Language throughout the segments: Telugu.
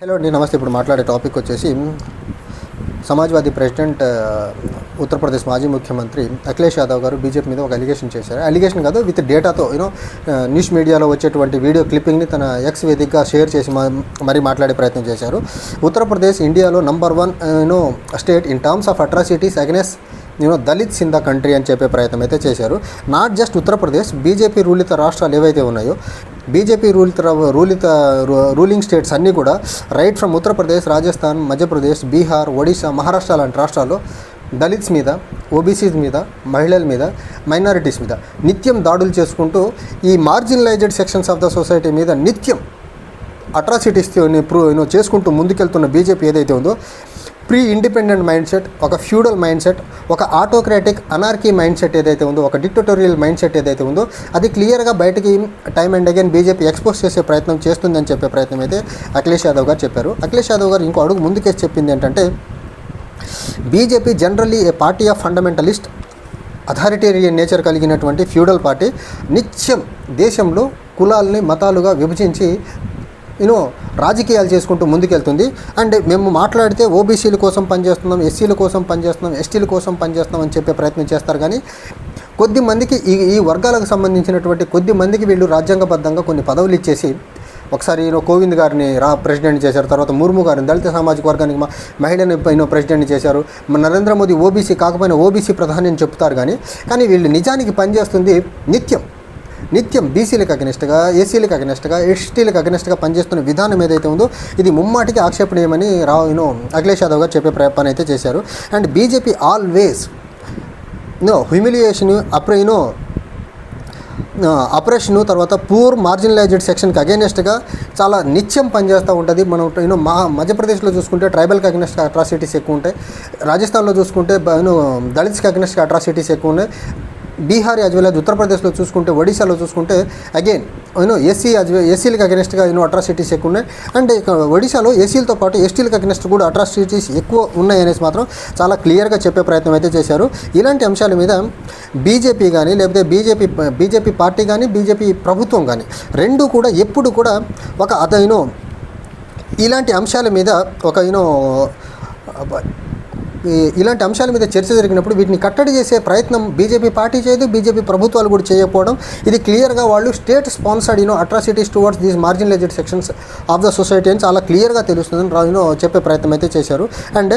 హలో అండి నమస్తే. ఇప్పుడు మాట్లాడే టాపిక్ వచ్చేసి సమాజ్వాదీ ప్రెసిడెంట్ ఉత్తరప్రదేశ్ మాజీ ముఖ్యమంత్రి అఖిలేష్ యాదవ్ గారు బీజేపీ మీద ఒక అలిగేషన్ చేశారు. అలిగేషన్ కాదు విత్ డేటాతో యూనో న్యూస్ మీడియాలో వచ్చేటువంటి వీడియో క్లిప్పింగ్ని తన ఎక్స్ వేదికగా షేర్ చేసి మరీ మరి మాట్లాడే ప్రయత్నం చేశారు. ఉత్తరప్రదేశ్ ఇండియాలో number one you know state in terms of atrocities against నేను దళిత్ ఇన్ కంట్రీ అని చెప్పే ప్రయత్నం అయితే చేశారు. నాట్ జస్ట్ ఉత్తరప్రదేశ్ బీజేపీ రూలిత రాష్ట్రాలు ఏవైతే ఉన్నాయో బీజేపీ రూలిత రూలిత రూలింగ్ స్టేట్స్ అన్నీ కూడా రైట్ ఫ్రమ్ ఉత్తరప్రదేశ్ రాజస్థాన్ మధ్యప్రదేశ్ బీహార్ ఒడిశా మహారాష్ట్ర లాంటి రాష్ట్రాల్లో దళిత్స్ మీద ఓబీసీస్ మీద మహిళల మీద మైనారిటీస్ మీద నిత్యం దాడులు చేసుకుంటూ ఈ marginalised sections of the society మీద నిత్యం అట్రాసిటీస్ ప్రూవ్ చేసుకుంటూ ముందుకెళ్తున్న బీజేపీ ఏదైతే ఉందో ప్రీ ఇండిపెండెంట్ మైండ్ సెట్ ఒక ఫ్యూడల్ మైండ్ సెట్ ఒక ఆటోక్రాటిక్ అనార్కీ మైండ్ సెట్ ఏదైతే ఉందో ఒక డిక్టటోరియల్ మైండ్ సెట్ ఏదైతే ఉందో అది క్లియర్గా బయటికి time and again BJP expose చేసే ప్రయత్నం చేస్తుందని చెప్పే ప్రయత్నం అయితే అఖిలేష్ యాదవ్ గారు చెప్పారు. అఖిలేష్ యాదవ్ గారు ఇంకో అడుగు ముందుకేసి చెప్పింది ఏంటంటే BJP generally a party of fundamentalist authoritarian nature కలిగినటువంటి ఫ్యూడల్ పార్టీ నిత్యం దేశంలో కులాల్ని మతాలుగా విభజించి యూనో రాజకీయాలు చేసుకుంటూ ముందుకెళ్తుంది. అండ్ మేము మాట్లాడితే ఓబీసీల కోసం పనిచేస్తున్నాం ఎస్సీల కోసం పనిచేస్తున్నాం ఎస్టీల కోసం పనిచేస్తున్నాం అని చెప్పే ప్రయత్నం చేస్తారు. కానీ కొద్ది మందికి ఈ ఈ వర్గాలకు సంబంధించినటువంటి కొద్ది మందికి వీళ్ళు రాజ్యాంగబద్ధంగా కొన్ని పదవులు ఇచ్చేసి ఒకసారి ఈయన కోవింద్ గారిని రా ప్రెసిడెంట్ చేశారు. తర్వాత ముర్ము గారిని దళిత సామాజిక వర్గానికి మా మహిళని పైన ప్రెసిడెంట్ చేశారు. నరేంద్ర మోదీ ఓబీసీ కాకపోయినా ఓబీసీ ప్రధాని అని చెప్తారు కానీ కానీ వీళ్ళు నిజానికి పనిచేస్తుంది నిత్యం. నిత్యం బీసీలకు అగనెస్ట్గా ఏసీలకు అగనెస్ట్గా ఎస్టీలకు అగనెస్ట్గా పనిచేస్తున్న విధానం ఏదైతే ఉందో ఇది ముమ్మాటికి ఆక్షేపణీయమని రా యూనో అఖిలేష్ యాదవ్ గారు చెప్పే ప్రయత్నం అయితే చేశారు. And BJP always no humiliation అప్ర you know operation తర్వాత పూర్ మార్జినలైజ్డ్ సెక్షన్కి అగేనెస్ట్గా చాలా నిత్యం పనిచేస్తూ ఉంటుంది. మనం యూనో మా మధ్యప్రదేశ్లో చూసుకుంటే ట్రైబల్కి అగెనెస్ట్గా అట్రాసిటీస్ ఎక్కువ ఉంటాయి. రాజస్థాన్లో చూసుకుంటే యూనో దళిత్స్కి అగెనెస్ట్గా అట్రాసిటీస్ ఎక్కువ ఉన్నాయి. బీహార్ యాజ్ వెల్ యాజ్ ఉత్తరప్రదేశ్లో చూసుకుంటే ఒడిశాలో చూసుకుంటే అగైన్ యూనో ఎస్సీ యాజ్ ఎస్సీలకు అగెనిస్ట్గా యూనో అట్రాసిటీస్ ఎక్కువ ఉన్నాయి. అండ్ uh, ఒడిశాలో ఎస్సీలతో పాటు ఎస్టీలకు అగెనిస్ట్ కూడా అట్రాసిటీస్ ఎక్కువ ఉన్నాయి అనేసి మాత్రం చాలా క్లియర్గా చెప్పే ప్రయత్నం అయితే చేశారు. ఇలాంటి అంశాల మీద బీజేపీ కానీ లేకపోతే బీజేపీ బీజేపీ పార్టీ కానీ బీజేపీ ప్రభుత్వం కానీ రెండు కూడా ఎప్పుడు కూడా ఒక అతను ఇలాంటి అంశాల మీద ఒక యూనో ఇలాంటి అంశాల మీద చర్చ జరిగినప్పుడు వీటిని కట్టడి చేసే ప్రయత్నం బీజేపీ పార్టీ చేయదు బీజేపీ ప్రభుత్వాలు కూడా చేయకపోవడం. ఇది క్లియర్గా వాళ్ళు state sponsored you know atrocities towards these marginalised sections of the society అని చాలా క్లియర్గా తెలుస్తుందని రా- యూనో చెప్పే ప్రయత్నం అయితే చేశారు. అండ్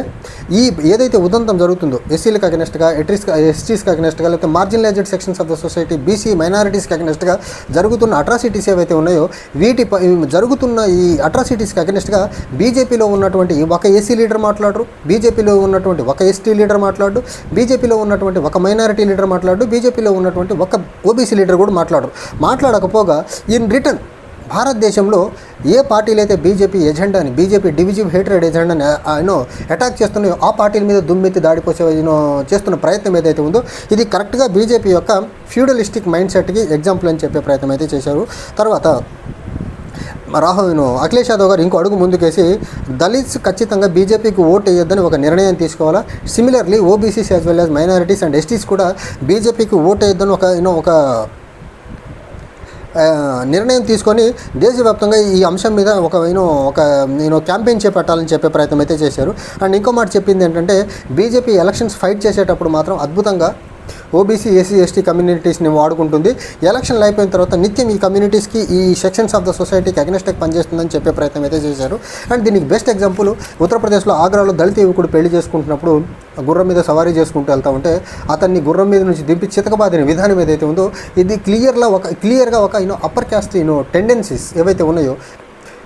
ఈ ఏదైతే ఉదంతం జరుగుతుందో ఎస్సీలకు అగనెస్ట్గా ఎట్రీస్ ఎస్టీస్కి అగనెస్ట్గా లేకపోతే marginalised sections of the society BC మైనారిటీస్కి అగనెస్ట్గా జరుగుతున్న అట్రాసిటీస్ ఏవైతే ఉన్నాయో వీటి జరుగుతున్న ఈ అట్రాసిటీస్కి అగనెస్ట్గా బీజేపీలో ఉన్నటువంటి ఒక ఏసీ లీడర్ మాట్లాడరు బీజేపీలో ఉన్నటువంటి ఒక ఎస్టీ లీడర్ మాట్లాడు బీజేపీలో ఉన్నటువంటి ఒక మైనారిటీ లీడర్ మాట్లాడు బీజేపీలో ఉన్నటువంటి ఒక ఓబీసీ లీడర్ కూడా మాట్లాడరు మాట్లాడకపోగా ఇన్ రిటర్న్ భారతదేశంలో ఏ పార్టీలు అయితే బీజేపీ ఎజెండాని బీజేపీ డివిజివ్ హేట్రెడ్ ఎజెండాని యూనో అటాక్ చేస్తున్నాయో ఆ పార్టీల మీద దుమ్మెత్తి దాడిపోసే యూనో చేస్తున్న ప్రయత్నం ఏదైతే ఉందో ఇది కరెక్ట్గా బీజేపీ యొక్క ఫ్యూడలిస్టిక్ మైండ్ సెట్కి ఎగ్జాంపుల్ అని చెప్పే ప్రయత్నం అయితే చేశారు. తర్వాత రాహుల్ అఖిలేష్ యాదవ్ గారు ఇంకో అడుగు ముందుకేసి దళిత్స్ ఖచ్చితంగా బీజేపీకి ఓటు వేయొద్దని ఒక నిర్ణయం తీసుకోవాలా? Similarly OBCs as well as minorities and STs కూడా బీజేపీకి ఓటు వేయొద్దని ఒక యూనో ఒక నిర్ణయం తీసుకొని దేశవ్యాప్తంగా ఈ అంశం మీద ఒక నేను ఒక నేను క్యాంపెయిన్ చేపట్టాలని చెప్పే ప్రయత్నం అయితే చేశారు. అండ్ ఇంకో మాట చెప్పింది ఏంటంటే బీజేపీ ఎలక్షన్స్ ఫైట్ చేసేటప్పుడు మాత్రం అద్భుతంగా ఓబీసీ ఎస్సీ ఎస్టీ కమ్యూనిటీస్ని వాడుకుంటుంది. ఎలక్షన్లు అయిపోయిన తర్వాత నిత్యం ఈ కమ్యూనిటీస్కి ఈ సెక్షన్స్ ఆఫ్ ద సొసైటీకి అగ్నెస్ట్కి పనిచేస్తుందని చెప్పే ప్రయత్నం అయితే చేశారు. అండ్ దీనికి బెస్ట్ ఎగ్జాంపుల్ ఉత్తరప్రదేశ్లో ఆగ్రాలో దళిత యువకుడు పెళ్ళి చేసుకుంటున్నప్పుడు గుర్రం మీద సవారీ చేసుకుంటూ వెళ్తూ ఉంటే అతన్ని గుర్రం మీద నుంచి దింపి చితకబాదిన విధానం ఏదైతే ఉందో ఇది క్లియర్గా ఒక క్లియర్గా ఒక you know upper caste you know tendencies ఏవైతే ఉన్నాయో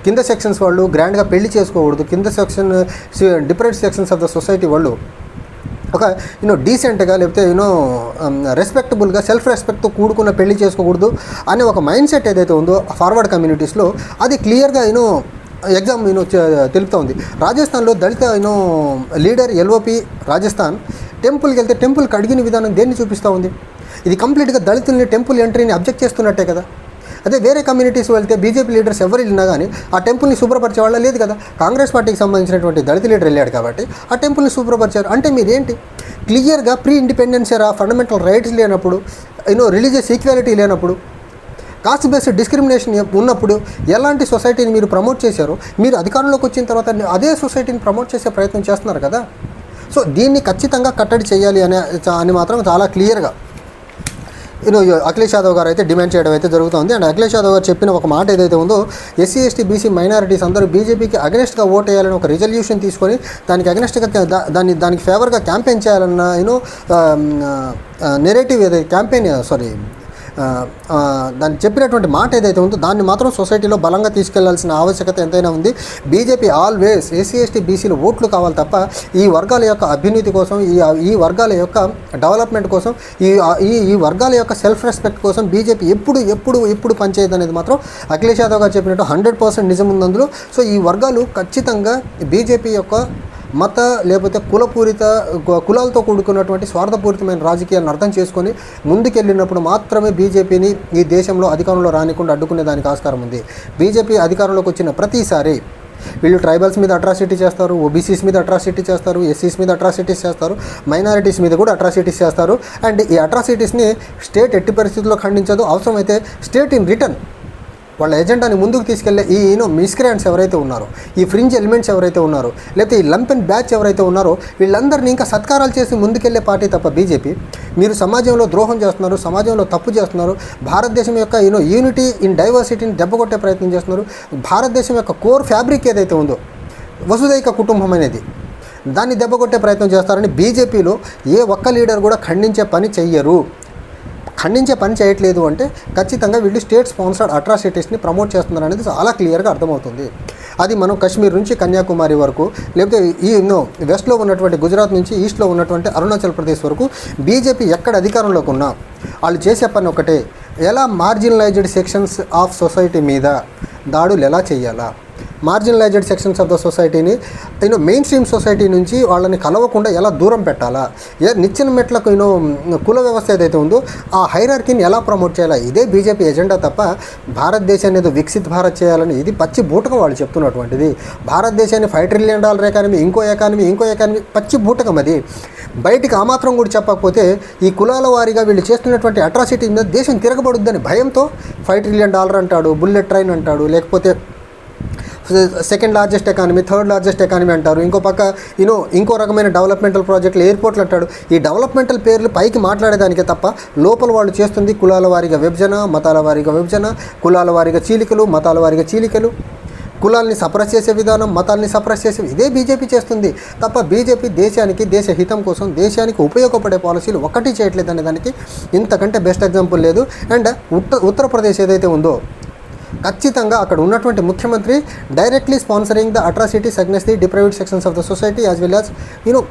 కింద సెక్షన్స్ వాళ్ళు గ్రాండ్గా పెళ్ళి చేసుకోకూడదు కింద section different sections of the society వాళ్ళు ఒక యూనో డీసెంట్గా లేకపోతే యూనో రెస్పెక్టబుల్గా సెల్ఫ్ రెస్పెక్ట్తో కూడుకున్న పెళ్ళి చేసుకోకూడదు అనే ఒక మైండ్ సెట్ ఏదైతే ఉందో ఫార్వర్డ్ కమ్యూనిటీస్లో అది క్లియర్గా యూనో ఎగ్జామ్ యూనో తెలుపుతూ ఉంది రాజస్థాన్లో దళిత you know leader LOP Rajasthan టెంపుల్కి వెళ్తే టెంపుల్కి అడిగిన విధానం దేన్ని చూపిస్తూ ఉంది? ఇది కంప్లీట్గా దళితుల్ని టెంపుల్ ఎంట్రీని అబ్జెక్ట్ చేస్తున్నట్టే కదా? అదే వేరే కమ్యూనిటీస్ వెళ్తే బీజేపీ లీడర్స్ ఎవరు వెళ్ళినా కానీ ఆ టెంపుల్ని శుభ్రపరిచే వాళ్ళ లేదు కదా. కాంగ్రెస్ పార్టీకి సంబంధించినటువంటి దళిత లీడర్ వెళ్ళాడు కాబట్టి ఆ టెంపుల్ని శుభ్రపరిచారు. అంటే మీరేంటి? క్లియర్గా pre independence era fundamental rights లేనప్పుడు యూనో రిలీజియస్ ఈక్వాలిటీ లేనప్పుడు కాస్ట్ బేస్డ్ డిస్క్రిమినేషన్ ఉన్నప్పుడు ఎలాంటి సొసైటీని మీరు ప్రమోట్ చేశారో మీరు అధికారంలోకి వచ్చిన తర్వాత అదే సొసైటీని ప్రమోట్ చేసే ప్రయత్నం చేస్తున్నారు కదా. సో దీన్ని ఖచ్చితంగా కట్టడి చేయాలి అనే అని మాత్రం చాలా క్లియర్గా అఖిలేష్ యాదవ్ గారు అయితే డిమాండ్ చేయడం అయితే జరుగుతుంది. అండ్ అఖిలేష్ యాదవ్ గారు చెప్పిన ఒక మాట ఏదైతే ఉందో ఎస్సీ ఎస్టీ బీసీ మైనారిటీస్ అందరూ బీజేపీకి అగెనెస్ట్గా ఓట్ వేయాలని ఒక రిజల్యూషన్ తీసుకొని దానికి అగెనెస్ట్గా దాన్ని దానికి ఫేవర్గా క్యాంపెయిన్ చేయాలన్న యూనో నెరేటివ్ ఏదైతే క్యాంపెయిన్ సారీ దాన్ని చెప్పినటువంటి మాట ఏదైతే ఉందో దాన్ని మాత్రం సొసైటీలో బలంగా తీసుకెళ్ళాల్సిన ఆవశ్యకత ఎంతైనా ఉంది. బీజేపీ ఆల్వేస్ ఎస్సీ ఎస్టీ బీసీలు ఓట్లు కావాలి తప్ప ఈ వర్గాల యొక్క అభ్యున్నతి కోసం ఈ ఈ వర్గాల యొక్క డెవలప్మెంట్ కోసం ఈ ఈ ఈ వర్గాల యొక్క సెల్ఫ్ రెస్పెక్ట్ కోసం బీజేపీ ఎప్పుడు ఎప్పుడు ఎప్పుడు పనిచేయదు అనేది మాత్రం అఖిలేష్ యాదవ్ గారు చెప్పినట్టు హండ్రెడ్ పర్సెంట్ నిజం ఉంది అందులో. సో ఈ వర్గాలు ఖచ్చితంగా బీజేపీ యొక్క మత లేకపోతే కులపూరిత కులాలతో కూడుకున్నటువంటి స్వార్థపూరితమైన రాజకీయాలను అర్థం చేసుకొని ముందుకెళ్ళినప్పుడు మాత్రమే బీజేపీని ఈ దేశంలో అధికారంలో రానికుండా అడ్డుకునే దానికి ఆస్కారం ఉంది. బీజేపీ అధికారంలోకి వచ్చిన ప్రతిసారి వీళ్ళు ట్రైబల్స్ మీద అట్రాసిటీ చేస్తారు ఓబీసీస్ మీద అట్రాసిటీ చేస్తారు ఎస్సీస్ మీద అట్రాసిటీస్ చేస్తారు మైనారిటీస్ మీద కూడా అట్రాసిటీస్ చేస్తారు. అండ్ ఈ అట్రాసిటీస్ని స్టేట్ ఎట్టి పరిస్థితుల్లో ఖండించదు అవసరమైతే స్టేట్ ఇన్ రిటర్న్ వాళ్ళ ఎజెండాని ముందుకు తీసుకెళ్ళే ఈ ఈనో మిస్క్రియాన్స్ ఎవరైతే ఉన్నారో ఈ ఫ్రింజ్ ఎలిమెంట్స్ ఎవరైతే ఉన్నారో లేకపోతే ఈ లంప్ అండ్ బ్యాచ్ ఎవరైతే ఉన్నారో వీళ్ళందరినీ ఇంకా సత్కారాలు చేసి ముందుకెళ్ళే పార్టీ తప్ప బీజేపీ. మీరు సమాజంలో ద్రోహం చేస్తున్నారు సమాజంలో తప్పు చేస్తున్నారు భారతదేశం యొక్క ఈనో యూనిటీ ఇన్ డైవర్సిటీని దెబ్బకొట్టే ప్రయత్నం చేస్తున్నారు. భారతదేశం యొక్క కోర్ ఫ్యాబ్రిక్ ఏదైతే ఉందో వసుదైక కుటుంబం అనేది దాన్ని దెబ్బకొట్టే ప్రయత్నం చేస్తారని బీజేపీలో ఏ ఒక్క లీడర్ కూడా ఖండించే పని చెయ్యరు. ఖండించే పని చేయట్లేదు అంటే ఖచ్చితంగా వీళ్ళు స్టేట్ స్పాన్సర్డ్ అట్రాసిటీస్ని ప్రమోట్ చేస్తున్నారు అనేది చాలా క్లియర్గా అర్థమవుతుంది. అది మనం కాశ్మీర్ నుంచి కన్యాకుమారి వరకు లేకపోతే ఈ నో వెస్ట్లో ఉన్నటువంటి గుజరాత్ నుంచి ఈస్ట్లో ఉన్నటువంటి అరుణాచల్ ప్రదేశ్ వరకు బీజేపీ ఎక్కడ అధికారంలోకి ఉన్నా వాళ్ళు చేసే పని ఒకటే. ఎలా మార్జినలైజ్డ్ సెక్షన్స్ ఆఫ్ సొసైటీ మీద దాడులు ఎలా చేయాలా? మార్జినలైజ్డ్ సెక్షన్స్ ఆఫ్ ద సొసైటీని యూనో మెయిన్ స్ట్రీమ్ సొసైటీ నుంచి వాళ్ళని కలవకుండా ఎలా దూరం పెట్టాలా? ఏ నిచ్చిన మెట్లకు యూనో కుల వ్యవస్థ ఏదైతే ఉందో ఆ హైరార్కీని ఎలా ప్రమోట్ చేయాలా? ఇదే బీజేపీ ఎజెండా తప్ప భారతదేశాన్ని ఏదో వికసిత్ భారత్ చేయాలని ఇది పచ్చి బూటకం వాళ్ళు చెప్తున్నటువంటిది. భారతదేశాన్ని ఫైవ్ ట్రిలియన్ డాలర్ ఎకానమీ ఇంకో ఎకానమీ ఇంకో ఎకానమీ పచ్చి బూటకం అది. బయటికి ఆ మాత్రం కూడా చెప్పకపోతే ఈ కులాల వారీగా వీళ్ళు చేస్తున్నటువంటి అట్రాసిటీ మీద దేశం తిరగబడుద్దని భయంతో ఫైవ్ ట్రిలియన్ డాలర్ అంటాడు బుల్లెట్ ట్రైన్ అంటాడు లేకపోతే second largest economy third largest economy అంటారు. ఇంకో పక్క యూనో ఇంకో రకమైన డెవలప్మెంటల్ ప్రాజెక్టులు ఎయిర్పోర్ట్లు అంటాడు. ఈ డెవలప్మెంటల్ పేర్లు పైకి మాట్లాడేదానికే తప్ప లోపల వాళ్ళు చేస్తుంది కులాల వారీగా విభజన మతాల వారీగా విభజన కులాల వారీగా చీలికలు మతాల వారీగా చీలికలు. కులాల్ని సప్రెస్ చేసే విధానం మతాల్ని సప్రెస్ చేసే ఇదే బీజేపీ చేస్తుంది. తప్ప బీజేపీ దేశానికి దేశ హితం కోసం దేశానికి ఉపయోగపడే పాలసీలు ఒకటి చేయట్లేదు అనే దానికి ఇంతకంటే బెస్ట్ ఎగ్జాంపుల్ లేదు. అండ్ ఉత్తర ఉత్తరప్రదేశ్ ఏదైతే ఉందో ఖచ్చితంగా అక్కడ ఉన్నటువంటి ముఖ్యమంత్రి directly sponsoring the atrocities against the deprived sections of the society as well as you know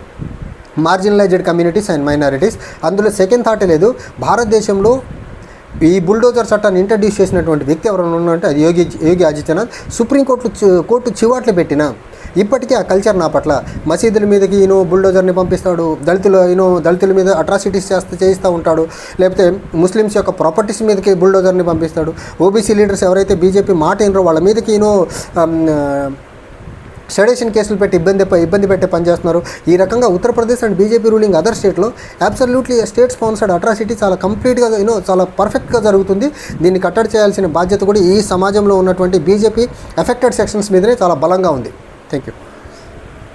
marginalised communities and minorities అందులో సెకండ్ థాట్ లేదు. భారతదేశంలో ఈ బుల్డోజర్ చట్టాన్ని ఇంట్రడ్యూస్ చేసినటువంటి వ్యక్తి ఎవరైనా ఉన్నారంటే అది Yogi Yogi Adityanath. Supreme court court చివాట్లు పెట్టిన ఇప్పటికీ ఆ కల్చర్ నా పట్ల. మసీదుల మీదకి ఈయన బుల్డోజర్ని పంపిస్తాడు దళితులు ఈయన దళితుల మీద అట్రాసిటీస్ చేస్తూ చేయిస్తూ ఉంటాడు. లేకపోతే ముస్లిమ్స్ యొక్క ప్రాపర్టీస్ మీదకి బుల్డోజర్ని పంపిస్తాడు. ఓబీసీ లీడర్స్ ఎవరైతే బీజేపీ మాట అయినరో వాళ్ళ మీదకి ఈయన సెడేషన్ కేసులు పెట్టి ఇబ్బంది ఇబ్బంది పెట్టే పని చేస్తున్నారు. ఈ రకంగా Uttar Pradesh and BJP ruling other స్టేట్లో అబ్సల్యూట్లీ స్టేట్ స్పాన్సర్డ్ అట్రాసిటీ చాలా కంప్లీట్గా యూనో చాలా పర్ఫెక్ట్గా జరుగుతుంది. దీన్ని కట్టడి చేయాల్సిన బాధ్యత కూడా ఈ సమాజంలో ఉన్నటువంటి బీజేపీ ఎఫెక్టెడ్ సెక్షన్స్ మీదనే చాలా బలంగా ఉంది. Thank you.